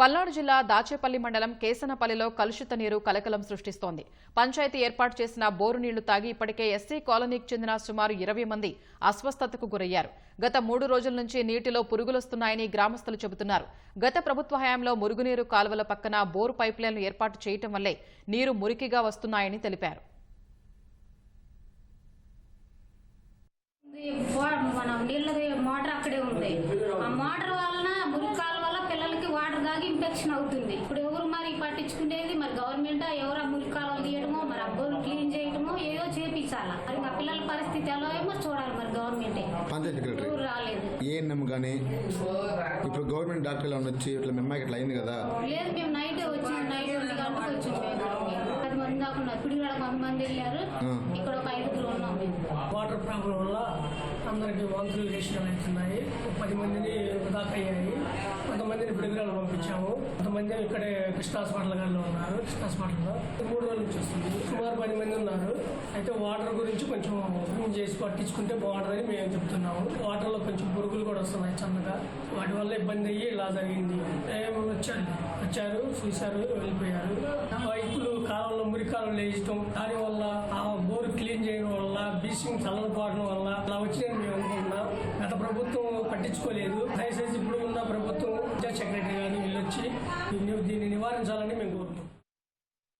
పల్నాడు జిల్లా దాచేపల్లి మండలం కేసనపల్లిలో కలుషిత నీరు కలకలం సృష్టిస్తోంది. పంచాయతీ ఏర్పాటు చేసిన బోరు నీళ్ళు తాగి ఇప్పటికే ఎస్సీ కాలనీకి చెందిన సుమారు ఇరవై మంది అస్వస్థతకు గురయ్యారు. గత మూడు రోజుల నుంచి నీటిలో పురుగులొస్తున్నాయని గ్రామస్తులు చెబుతున్నారు. గత ప్రభుత్వ హయాంలో మురుగునీరు కాలువల పక్కన బోరు పైప్లైన్లు ఏర్పాటు చేయటం వల్లే నీరు మురికిగా వస్తున్నాయని తెలిపారు. నీళ్ళది మోటార్ అక్కడే ఉంది ఆ మోటార్ దాగి ఇన్ఫెక్షన్ అవుతుంది. ఇప్పుడు ఎవరు మరి పట్టించుకునేది? మరి గవర్నమెంట్ ఎవరు ఆ మురికాలు తీయడమో? మరి అబ్బోలు క్లీన్ చేయడమో ఏదో చేపించాలా మరి మా పిల్లల పరిస్థితి ఎలా ఏమో చూడాలి మరి గవర్నమెంటే పంచాయతీ సెక్రటరీ ఎవరు రాలేదు. ఏఎన్ఎం కానీ ఇప్పుడు గవర్నమెంట్ డాక్టర్లు వచ్చి ఇట్లా మీ అమ్మాయికి ఇట్లా అయింది కదా? లేదు మేము నైట్ వచ్చి నైట్ ఒంటి గంటకు వచ్చి పది మంది దాకా ఉన్నారు ఇప్పుడు ఇక్కడ కొంత మంది వెళ్ళారు ఇక్కడ ఒక ఐదుగురు ఉన్నాం మేము. వాటర్ ప్రాబ్లం వల్ల అందరికి వాంతులు పది మందిని దాకా అయ్యాయి. కొంతమందిని పంపించాము. కొంతమంది ఇక్కడే కృష్ణ హాస్పిటల్ గారిలో ఉన్నారు. కృష్ణ హాస్పిటల్లో మూడు రోజుల నుంచి వస్తుంది. సుమారు పది మంది ఉన్నారు. అయితే వాటర్ గురించి కొంచెం చేసి పట్టించుకుంటే బాగుంటుందని మేము చెప్తున్నాము. వాటర్లో కొంచెం పురుగులు కూడా వస్తున్నాయి చల్లగా. వాటి వల్ల ఇబ్బంది అయ్యి ఇలా జరిగింది. వచ్చారు? వచ్చారు చూశారు వెళ్ళిపోయారు. పైపులు కాలంలో మురికాలం లేచడం దాని వల్ల ఆ బోర్ క్లీన్ చేయడం వల్ల బీసింగ్ చల్లకపోవడం వల్ల అలా వచ్చిందని మేము అనుకుంటున్నాం. గత ప్రభుత్వం పట్టించుకోలేదు. దయచేసి ఇప్పుడు దీన్ని నివారించాలని మేము కోరుకుంటున్నాం